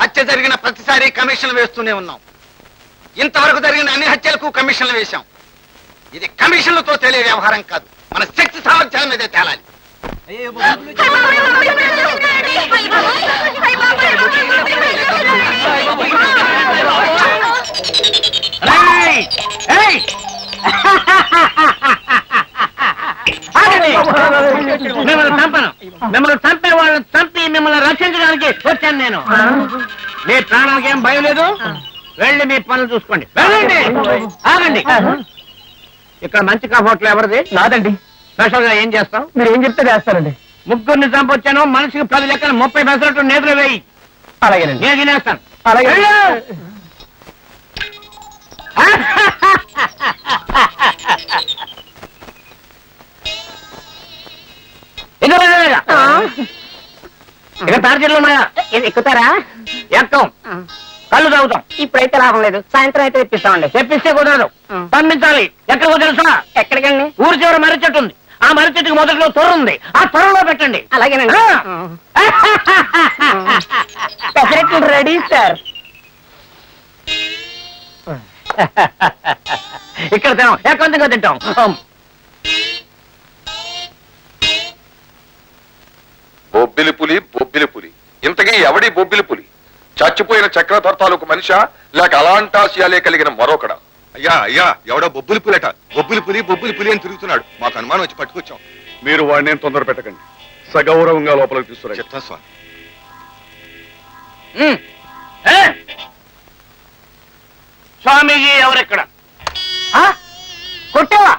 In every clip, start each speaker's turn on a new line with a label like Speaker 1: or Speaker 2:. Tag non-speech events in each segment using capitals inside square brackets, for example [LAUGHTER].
Speaker 1: హత్య జరిగిన ప్రతిసారి కమిషన్లు వేస్తూనే ఉన్నాం. ఇంతవరకు జరిగిన అన్ని హత్యలకు కమిషన్లు వేశాం. ఇది కమిషన్లతో తెలియ వ్యవహారం కాదు. మన శక్తి సామర్థ్యాల మీదే తేలాలి.
Speaker 2: మిమ్మల్ని చంపే వాళ్ళని చంపి మిమ్మల్ని రక్షించడానికి వచ్చాను నేను. మీ ప్రాణానికి ఏం భయం లేదు. వెళ్ళి మీ పనులు చూసుకోండి. వెళ్ళండి. ఆగండి. ఇక్కడ మంచి హోటల్ ఎవరిది?
Speaker 3: నాదండి.
Speaker 2: స్పెషల్గా ఏం చేస్తాం
Speaker 3: మీరు ఏం చెప్తే చేస్తానండి
Speaker 2: ముగ్గురిని చంపొచ్చాను. మనిషికి పది లెక్కలు ముప్పై పెసరట్టు నేతలు వేయి.
Speaker 3: అలాగేనండి.
Speaker 2: నేను తినేస్తాను.
Speaker 3: అలాగే. [LAUGHS]
Speaker 2: ఇక తార్జీలు ఉన్నాయా?
Speaker 3: ఎక్కుతారా?
Speaker 2: ఎక్కం కళ్ళు తాగుతాం
Speaker 3: ఇప్పుడైతే లాభం లేదు. సాయంత్రం అయితే తెప్పిస్తామండి.
Speaker 2: తెప్పిస్తే కుదరదు. పంపించాలి. ఎక్కడికో తెలుసా?
Speaker 3: ఎక్కడికండి?
Speaker 2: ఊరి చివర మర్రి చెట్టు ఉంది. ఆ మర్రి చెట్టుకి మొదట్లో తొర్ర ఉంది. ఆ తొర్రలో పెట్టండి.
Speaker 3: అలాగేనండి. [LAUGHS] పెసరెట్లు రెడీ సార్.
Speaker 2: ఇక్కడ తినాం. ఏకాంతంగా తింటాం.
Speaker 4: ఎవడి బొబ్బిలి పులి. చచ్చిపోయిన చక్రధర్ తాలూకు మనిషా లేక అలాంటాశయాలే కలిగిన మరొకడా?
Speaker 5: అయ్యా అయ్యా ఎవడో బొబ్బులి పులిట. బొబ్బులి పులి బొబ్బులి పులి అని తిరుగుతున్నాడు. మాకు అనుమానం వచ్చి పట్టుకొచ్చాం.
Speaker 4: మీరు వాడిని తొందర పెట్టకండి. సగౌరవంగా లోపలికి తీసుకురా
Speaker 5: చెప్తా స్వామి?
Speaker 2: స్వామీజీ ఎవరెక్కడ? ఆ? కొట్టావా?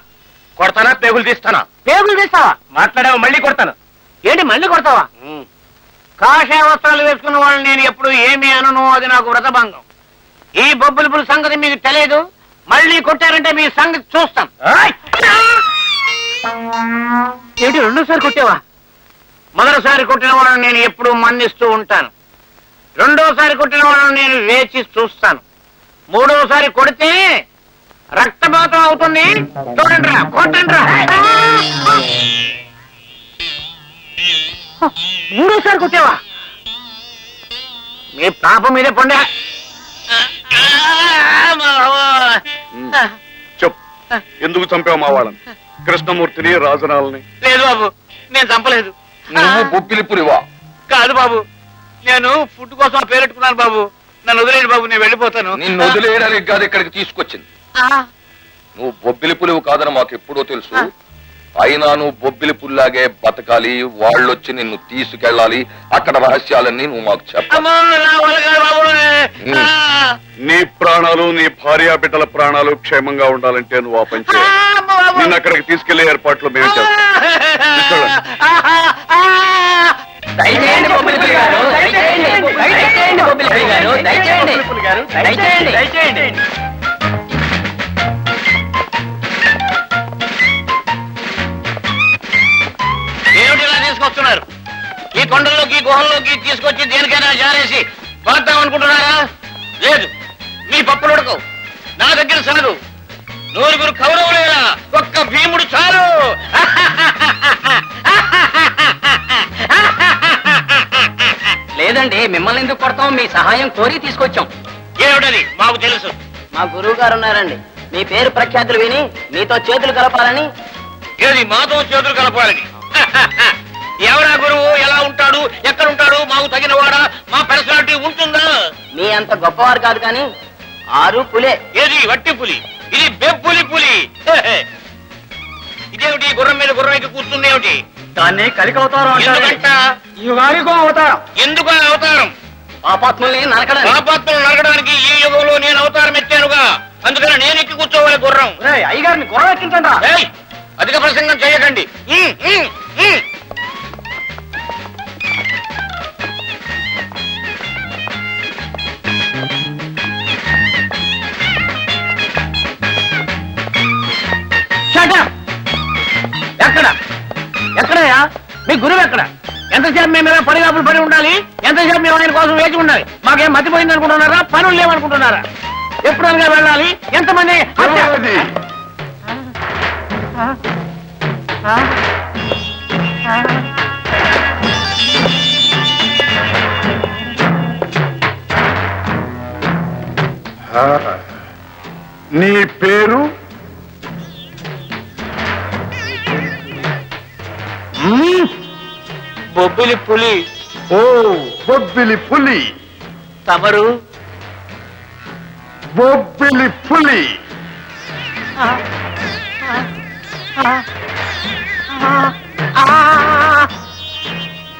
Speaker 2: కొడతానా? పేగులు తీస్తానా? పేగులు తీస్తావా? మాట్లాడావా? మళ్ళీ కొడతాను. ఏంటి మళ్ళీ కొడతావా? కాషాయ వస్త్రాలు వేసుకున్న వాళ్ళని నేను ఎప్పుడు ఏమి అనను అది నాకు వ్రతభంగం. ఈ బొబ్బుల పులి సంగతి మీకు తెలియదు మళ్ళీ కొట్టారంటే మీ సంగతి చూస్తాం! ఏంటి రెండోసారి కొట్టావా? మొదటిసారి కొట్టిన వాళ్ళని నేను ఎప్పుడు మన్నిస్తూ ఉంటాను. రెండోసారి కొట్టిన వాళ్ళని నేను వేచి చూస్తాను. మూడోసారి కొడితే రక్తపాతం అవుతుంది. చూడండి రా కొట్టండి రా. మూడోసారి కొట్టావా? మీ పాపం మీదే పొండే
Speaker 4: చెప్పు. ఎందుకు చంపావు మా వాళ్ళని? కృష్ణమూర్తిని రాజనాలని?
Speaker 2: లేదు బాబు నేను చంపలేదు.
Speaker 4: నువ్వు బొబ్బిలి పులివా
Speaker 2: కాదు బాబు నేను ఫుడ్ కోసం ఆ పేరెట్టుకున్నాను బాబు. నన్ను వదిలేడు బాబు నేను వెళ్ళిపోతాను.
Speaker 4: నిన్ను వదిలేయడానికి కాదు ఇక్కడికి తీసుకొచ్చింది. నువ్వు బొబ్బిలి పులివు కాదని మాకు ఎప్పుడో తెలుసు అయినా నువ్వు బొబ్బిలి పుల్లాగే బతకాలి వాళ్ళొచ్చి నిన్ను తీసుకెళ్ళాలి. అక్కడ రహస్యాలన్నీ నువ్వు మాకు చెప్పాలి
Speaker 2: నా
Speaker 4: ప్రాణాలు నీ భార్యా బిడ్డల ప్రాణాలు క్షేమంగా ఉండాలంటే నువ్వు ఆ పని చేయాలి. నిన్ను అక్కడికి తీసుకెళ్ళే ఏర్పాట్లు మేము చేస్తాం.
Speaker 2: కొండల్లోకి గుహల్లోకి తీసుకొచ్చి దేనికైనా జారేసి పాద్దాం అనుకుంటున్నారా? లేదు. మీ పప్పులు ఉడకవు. నా దగ్గర సనదు నూరుగురు కౌరవులేరా? ఒక్క భీముడు చాలు.
Speaker 3: లేదండి మిమ్మల్ని ఎందుకు కొడతాం? మీ సహాయం కోరి తీసుకొచ్చాం.
Speaker 2: ఏమిటది? మాకు తెలుసు.
Speaker 3: మా గురువు గారు ఉన్నారండి. మీ పేరు ప్రఖ్యాతులు విని మీతో చేతులు కలపాలని.
Speaker 2: ఏది? మాతో చేతులు కలపాలని. ఎవరా గురువు? ఎలా ఉంటాడు? ఎక్కడ ఉంటాడు మాకు తగిన వాడా మా పర్సనాలిటీ ఉంటుందా?
Speaker 3: మీ అంత గొప్పవారు కాదు కానీ ఆరు పులే.
Speaker 2: ఏది? వట్టి పులి. ఇది బెప్పులి పులి. ఇదేమిటి? గుర్రం మీద గుర్రం ఎక్కి కూర్చుంది ఏమిటి?
Speaker 3: దాన్ని
Speaker 2: ఎందుకంట?
Speaker 3: యుగానికో అవతారం.
Speaker 2: ఎందుకు ఆ అవతారం?
Speaker 3: పాపాత్ముల్ని నరకడానికి.
Speaker 2: పాపాత్మలు నరకడానికి ఈ యుగంలో నేను అవతారం ఎత్తానుగా అందుకని నేను ఎక్కి కూర్చోవాలి గుర్రం.
Speaker 3: అయ్యగారిని గొడవ ఎక్కించండి?
Speaker 2: ఏయ్, అధిక ప్రసంగం చేయకండి. మీ గురువు ఎక్కడ? ఎంతసేపు మేము ఇలా పడిగాపులు పడి ఉండాలి? ఎంతసేపు మేము ఆయన కోసం వేచి ఉండాలి? మాకేం మతిపోయింది అనుకుంటున్నారా? పనులు లేవనుకుంటున్నారా? ఎప్పుడు అనగా వెళ్ళాలి? ఎంతమంది
Speaker 6: నీ పేరు?
Speaker 7: బొబ్బిలి పులి.
Speaker 6: ఓ బొబ్బిలి పులి.
Speaker 7: తమరు?
Speaker 6: బొబ్బిలి పులి.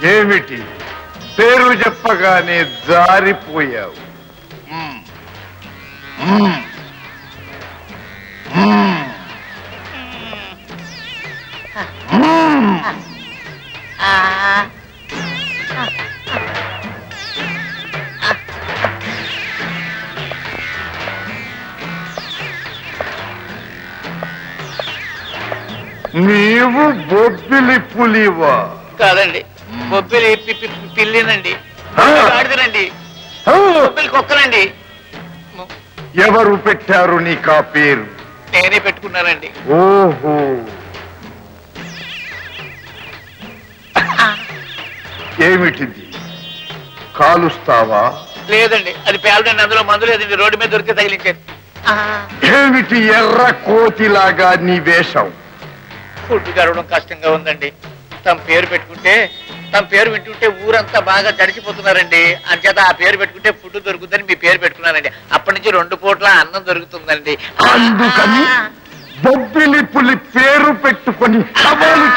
Speaker 6: ఏమిటి? పేరు చెప్పగానే జారిపోయావు. మ్మ్. నీవు బొబ్బిలి పులివా?
Speaker 7: కాదండి. బొబ్బిలి పి- పి- పి- పిల్లినండి.
Speaker 6: ఆ.
Speaker 7: గాడిదనండి.
Speaker 6: ఆ,
Speaker 7: బొబ్బిలి కుక్కనండి.
Speaker 6: ఎవరు పెట్టారు నీకా పేరు?
Speaker 7: నేనే పెట్టుకున్నానండి.
Speaker 6: ఓహో. ఏమిటిది? కాలుస్తావా?
Speaker 7: లేదండి అది పేలడండి అందులో మందు లేదండి రోడ్డు మీద దొరికితే తగిలించాను
Speaker 6: ఏమిటి ఎర్ర కోతిలాగా నీ వేషం?
Speaker 7: ఫుడ్ గడవడం కష్టంగా ఉందండి. తమ పేరు పెట్టుకుంటే తమ పేరు వింటుంటే ఊరంతా బాగా జడిచిపోతున్నారండి అంచేత ఆ పేరు పెట్టుకుంటే ఫుడ్ దొరుకుతుందని మీ పేరు పెట్టుకున్నానండి అప్పటి నుంచి రెండు పూట్ల అన్నం దొరుకుతుందండి.
Speaker 6: అందుకని బొబ్బిలి పులి పేరు పెట్టుకొని సవాలు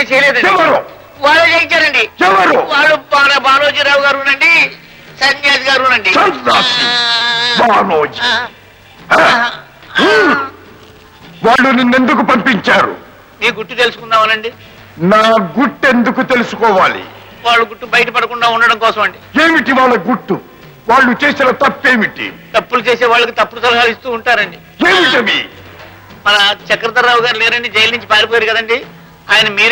Speaker 7: నేను చేయలేదండి.
Speaker 6: ఎవరు?
Speaker 7: వాళ్ళు చేయించారండి
Speaker 6: ఎవరు?
Speaker 7: వాళ్ళు బాల బాలోజీరావు సన్యాసి గారునండి
Speaker 6: సన్నాసి బానోజీ. ఆ? హ్మ్. వాళ్ళు నిన్నెందుకు పంపించారు?
Speaker 7: మీ గుట్టు తెలుసుకుందామనండి.
Speaker 6: నా గుట్టెందుకు తెలుసుకోవాలి?
Speaker 7: వాళ్ళు గుట్టు బయటపడకుండా ఉండడం కోసం అండి
Speaker 6: ఏమిటి వాళ్ళ గుట్టు? వాళ్ళు చేసిన తప్పేమిటి?
Speaker 7: తప్పులు చేసే వాళ్ళకి తప్పుడు సలహాలు ఇస్తూ ఉంటారండి.
Speaker 6: ఏమిటవి?
Speaker 7: మన చక్రధరరావు గారు లేరండి జైలు నుంచి పారిపోయారు కదండి. ఆయన మీరే